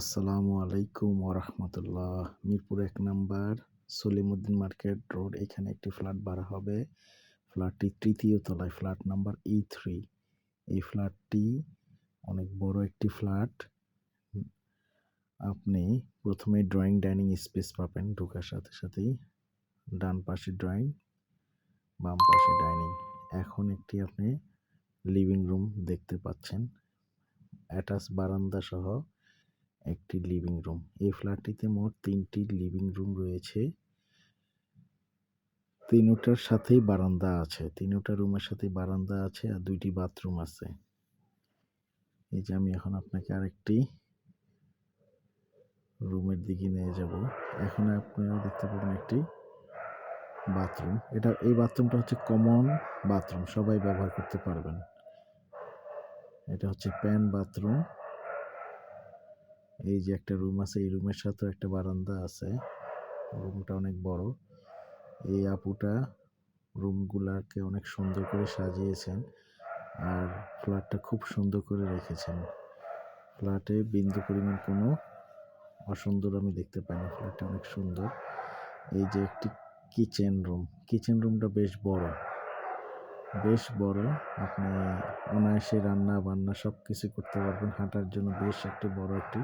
আসসালামু আলাইকুম ওরহমতুল্লাহ মিরপুর এক নাম্বার, সলিমুদ্দিন মার্কেট রোড, এখানে একটি ফ্ল্যাট ভাড়া হবে। ফ্ল্যাটটি তৃতীয় তলায়, ফ্ল্যাট নাম্বার ই থ্রি এই ফ্ল্যাটটি অনেক বড় একটি ফ্ল্যাট। আপনি প্রথমে ড্রয়িং ডাইনিং স্পেস পাবেন, ঢোকার সাথে সাথেই। ডান পাশে ড্রয়িং, বাম পাশে ডাইনিং। এখন একটি আপনি লিভিং রুম দেখতে পাচ্ছেন। অ্যাটাচ বারান্দা সহ একটি লিভিং রুম এই ফ্ল্যাটটিতে মোট তিনটি লিভিং রুম রয়েছে। তিনটার সাথেই বারান্দা আছে। তিনটা রুমের সাথে বারান্দা আছে আর দুইটি বাথরুম আছে। এই যে আমি এখন আপনাকে আরেকটি রুমের দিকে নিয়ে যাব। এখন আপনারা দেখতে পাবেন একটি বাথরুম এটা, এই বাথরুমটা হচ্ছে কমন বাথরুম সবাই ব্যবহার করতে পারবেন। এটা হচ্ছে প্যান বাথরুম এই যে একটা রুম আছে, এই রুমের সাথেও একটা বারান্দা আছে। রুমটা অনেক বড়। এই আপুটা রুমগুলাকে অনেক সুন্দর করে সাজিয়েছেন আর ফ্ল্যাটটা খুব সুন্দর করে রেখেছেন। ফ্ল্যাটে বিন্দু পরিমাণ কোনো অসুন্দর আমি দেখতে পাইনি ফ্ল্যাটটা অনেক সুন্দর। এই যে একটি কিচেন রুম কিচেন রুমটা বেশ বড়। বেশ বড়। আপনি অনায়াসে রান্না বান্না সব কিছু করতে পারবেন। হাঁটার জন্য বেশ একটি বড় একটি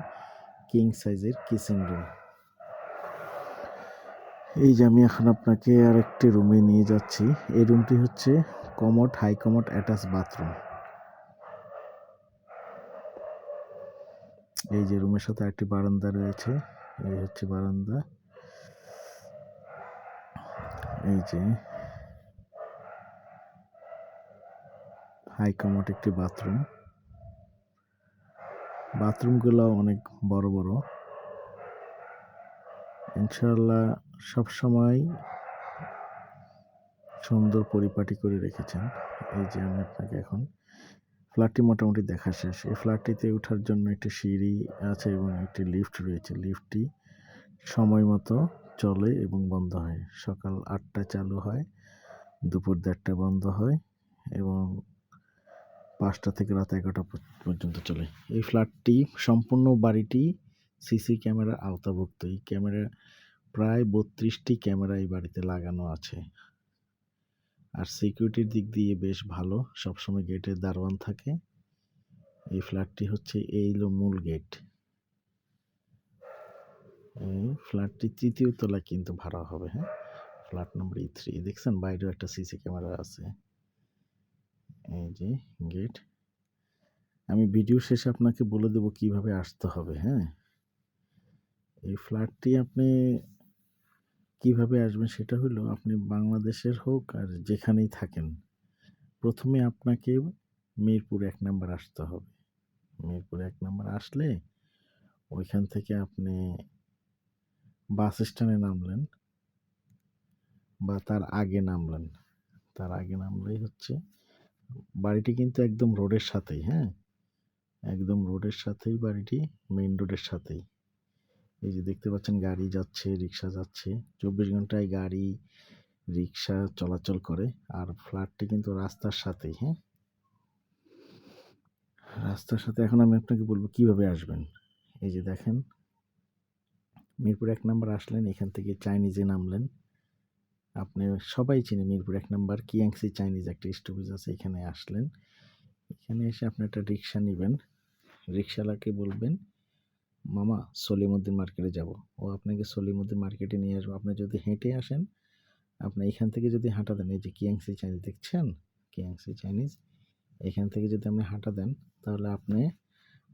কিং সাইজের কিচেন রুম এই যে আমি এখন আপনাকে আর একটি রুমে নিয়ে যাচ্ছি। এই রুমটি হচ্ছে commode high commode attach bathroom এই যে রুমের সাথে একটি বারান্দা রয়েছে। এই হচ্ছে বারান্দা। এই যে হাই কমোড একটি বাথরুম। বাথরুমগুলো অনেক বড় বড়। ইনশাল্লাহ সবসময় সুন্দর পরিপাটি করে রেখেছেন। এই যে আমি আপনাকে এখন ফ্ল্যাটটি মোটামুটি দেখা শেষ। এই ফ্ল্যাটটিতে ওঠার জন্য একটি সিঁড়ি আছে এবং একটি লিফট রয়েছে। লিফটটি সময় মতো চলে এবং বন্ধ হয়। সকাল আটটা চালু হয়, দুপুর দেড়টা বন্ধ হয় এবং পাঁচটা থেকে রাত এগারোটা পর্যন্ত চলে। এই ফ্ল্যাটটি, সম্পূর্ণ বাড়িটি সিসি ক্যামেরার আওতাভুক্ত। এই ক্যামেরা, প্রায় বত্রিশটি ক্যামেরা এই বাড়িতে লাগানো আছে। আর সিকিউরিটির দিক দিয়ে বেশ ভালো। সবসময় গেটের দারোয়ান থাকে। এই ফ্ল্যাটটি হচ্ছে এই হলো মূল গেট। ফ্ল্যাটটি তৃতীয় তলায় কিন্তু ভাড়া হবে হ্যাঁ? ফ্ল্যাট নম্বর ই থ্রি দেখছেন বাইরেও একটা সিসি ক্যামেরা আছে। এই যে গেট আমি ভিডিও শেষে আপনাকে বলে দেব কীভাবে আসতে হবে হ্যাঁ? এই ফ্ল্যাটটি আপনি কীভাবে আসবেন সেটা হলো, আপনি বাংলাদেশের হোক আর যেখানেই থাকেন, প্রথমে আপনাকে মিরপুর এক নাম্বার আসতে হবে। মিরপুর এক নাম্বার আসলে ওইখান থেকে আপনি বাস স্ট্যান্ডে নামলেন বা তার আগে নামলেন। তার আগে নামলেই হচ্ছে বাড়িটি কিন্তু একদম রোডের সাথেই হ্যাঁ? একদম রোডের সাথেই বাড়িটি মেইন রোডের সাথেই। এই যে দেখতে পাচ্ছেন, গাড়ি যাচ্ছে, রিক্সা যাচ্ছে। চব্বিশ ঘন্টায় গাড়ি, রিক্সা চলাচল করে আর ফ্ল্যাটটি কিন্তু রাস্তার সাথেই হ্যাঁ? রাস্তার সাথে এখন আমি আপনাকে বলব কীভাবে আসবেন। এই যে দেখেন, মিরপুর এক নাম্বার আসলেন, এখান থেকে চাইনিজে নামলেন। আপনি সবাই চিনে মিরপুর এক নাম্বার কিয়াংসি চাইনিজ একটা স্টপেজ আছে, এখানে আসলেন। এখানে এসে আপনি একটা রিক্সা নেবেন। রিক্সাওয়ালাকে বলবেন, মামা, সলিমুদ্দিন মার্কেটে যাব। ও আপনাকে সলিমুদ্দিন মার্কেটে নিয়ে আসব। আপনি যদি হেঁটে আসেন, আপনি এখান থেকে যদি হাঁটা দেন, এই যে কিয়াংসি চাইনিজ দেখছেন? কিয়াংসি চাইনিজ, এখান থেকে যদি আপনি হাঁটা দেন, তাহলে আপনি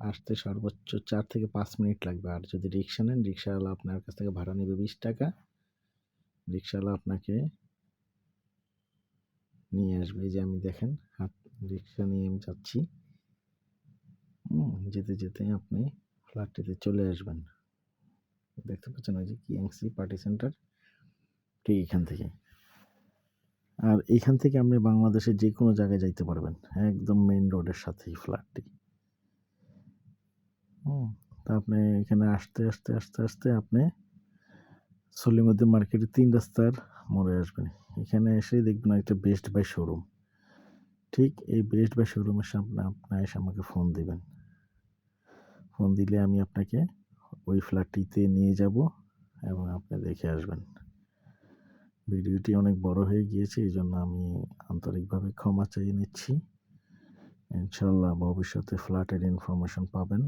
আসতে সর্বোচ্চ চার থেকে পাঁচ মিনিট লাগবে। আর যদি রিক্সা নেন, রিক্সাওয়ালা আপনার কাছ থেকে ভাড়া নেবে বিশ টাকা। রিক্সাওয়ালা আপনাকে নিয়ে আসবে। যে আমি দেখেন, হাত রিক্সা নিয়ে আমি যাচ্ছি। যেতে যেতে আপনি ফ্ল্যাটটিতে চলে আসবেন। দেখতে পাচ্ছেন ওই যে কিয়াংসি পার্টি সেন্টার, ঠিক এখান থেকে। আর এইখান থেকে আপনি বাংলাদেশের যে কোনো জায়গায় যাইতে পারবেন, একদম মেইন রোডের সাথেই ফ্ল্যাটটি। হুম, তা আপনি এখানে আসতে আসতে আসতে আসতে আপনি সলিমুদ্দিন মার্কেটে তিন রাস্তার মোড়ে আসবেন। এখানে এসে দেখবেন একটা বেস্ট বাই শোরুম ঠিক এই বেস্ট বাই শোরুমের সামনে আপনার এসে আমাকে ফোন দেবেন। ফোন দিলে আমি আপনাকে ওই ফ্ল্যাটটিতে নিয়ে যাব এবং আপনি দেখে আসবেন। ভিডিওটি অনেক বড় হয়ে গিয়েছে এই জন্য আমি আন্তরিকভাবে ক্ষমা চেয়ে নিচ্ছি। ইনশাল্লাহ ভবিষ্যতে ফ্ল্যাটের ইনফরমেশন পাবেন।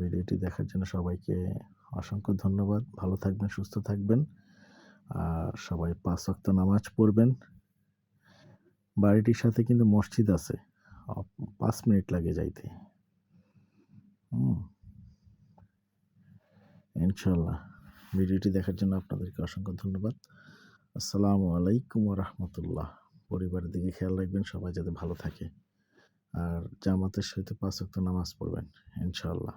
ভিডিওটি দেখার জন্য সবাইকে অসংখ্য ধন্যবাদ। ভালো থাকবেন, সুস্থ থাকবেন। আর সবাই পাঁচ ওয়াক্ত নামাজ পড়বেন। বাড়িটির সাথে কিন্তু মসজিদ আছে। পাঁচ মিনিট লাগে যাইতে। ইনশাল্লাহ ভিডিওটি দেখার জন্য আপনাদেরকে অসংখ্য ধন্যবাদ। আসসালামু আলাইকুম রহমতুল্লাহ পরিবারের দিকে খেয়াল রাখবেন, সবাই যাতে ভালো থাকে। আর জামাতের সাথে পাঁচ ওয়াক্ত নামাজ পড়বেন ইনশাল্লাহ